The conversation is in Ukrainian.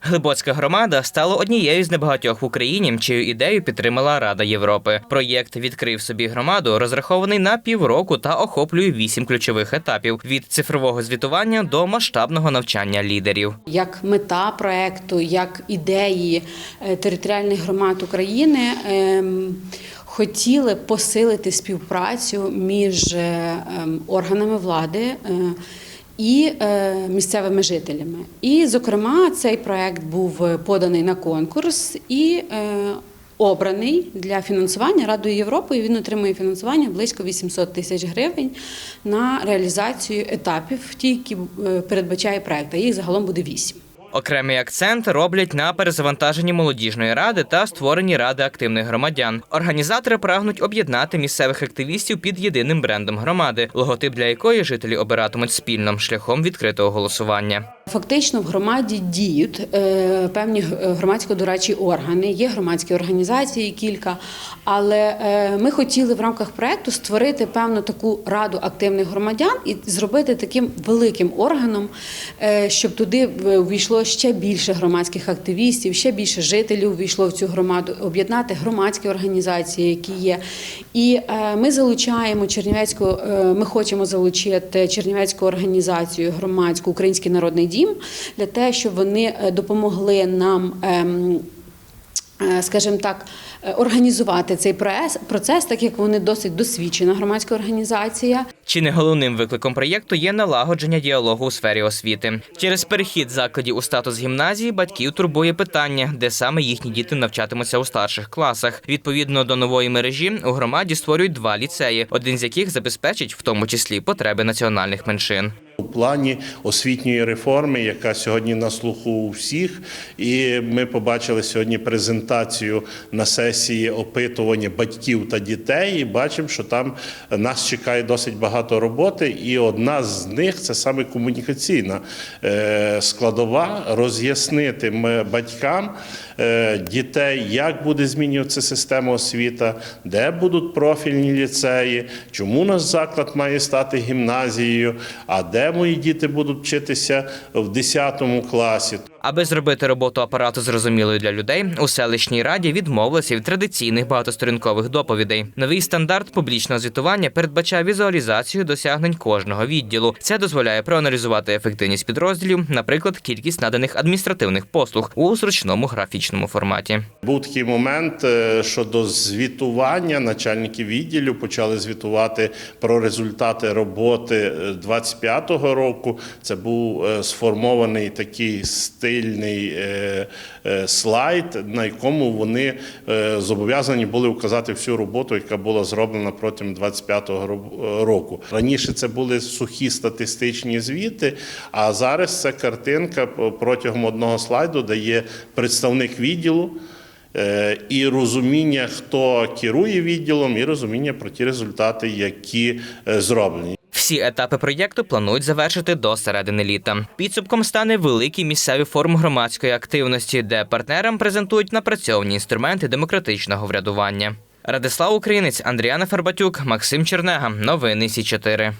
Глибоцька громада стала однією з небагатьох в Україні, чию ідею підтримала Рада Європи. Проєкт відкрив собі громаду, розрахований на півроку та охоплює вісім ключових етапів від цифрового звітування до масштабного навчання лідерів. як мета проекту, як ідеї е, територіальних громад України. ем, Хотіли посилити співпрацю між е, ем, органами влади е, і е, місцевими жителями. І, зокрема, цей проект був поданий на конкурс і е, обраний для фінансування Радою Європи. І Він отримує фінансування близько 800 тисяч гривень на реалізацію етапів, ті, які е, передбачає проект. А їх загалом буде вісім. Окремий акцент роблять на перезавантаженні молодіжної ради та створенні ради активних громадян. Організатори прагнуть об'єднати місцевих активістів під єдиним брендом громади, логотип для якої жителі обиратимуть спільно шляхом відкритого голосування. Фактично в громаді діють е, певні громадсько-дорадчі органи, є громадські організації кілька, але е, ми хотіли в рамках проекту створити певну таку раду активних громадян і зробити таким великим органом, е, щоб туди увійшло ще більше громадських активістів, ще більше жителів увійшло в цю громаду, об'єднати громадські організації, які є. І е, ми залучаємо Чернівецьку, е, ми хочемо залучити Чернівецьку організацію громадську Український народний дім для того, щоб вони е, допомогли нам. ем, е, Скажімо так, е, організувати цей процес, так як вони досить досвідчена громадська організація. Чи не головним викликом проєкту є налагодження діалогу у сфері освіти? Через перехід закладів у статус гімназії батьків турбує питання, де саме їхні діти навчатимуться у старших класах. Відповідно до нової мережі у громаді створюють два ліцеї, один з яких забезпечить в тому числі потреби національних меншин. У плані освітньої реформи, яка сьогодні на слуху у всіх, і ми побачили сьогодні презентацію на сесії опитування батьків та дітей. І бачимо, що там нас чекає досить багато роботи, і одна з них це саме комунікаційна е, складова. Роз'яснити батькам е, дітей, як буде змінюватися система освіти, де будуть профільні ліцеї, чому наш заклад має стати гімназією, а де мої діти будуть вчитися в 10 класі. Аби зробити роботу апарату зрозумілою для людей, у селищній раді відмовилися від традиційних багатосторінкових доповідей. Новий стандарт публічного звітування передбачає візуалізацію досягнень кожного відділу. Це дозволяє проаналізувати ефективність підрозділів, наприклад, кількість наданих адміністративних послуг у зручному графічному форматі. Був такий момент е, щодо звітування. Начальники відділів почали звітувати про результати роботи е, 25-го року. Це був е, сформований такий стильний е, е, слайд, на якому вони е, зобов'язані були вказати всю роботу, яка була зроблена протягом 25-го року. Раніше це були сухі статистичні звіти, а зараз це картинка протягом одного слайду, де є представник відділу. І розуміння, хто керує відділом, і розуміння про ті результати, які зроблені. Всі етапи проєкту планують завершити до середини літа. Підсумком стане великий місцевий форум громадської активності, де партнерам презентують напрацьовані інструменти демократичного врядування. Радислав Українець, Андріана Фербатюк, Максим Чернега. Новини Сі 4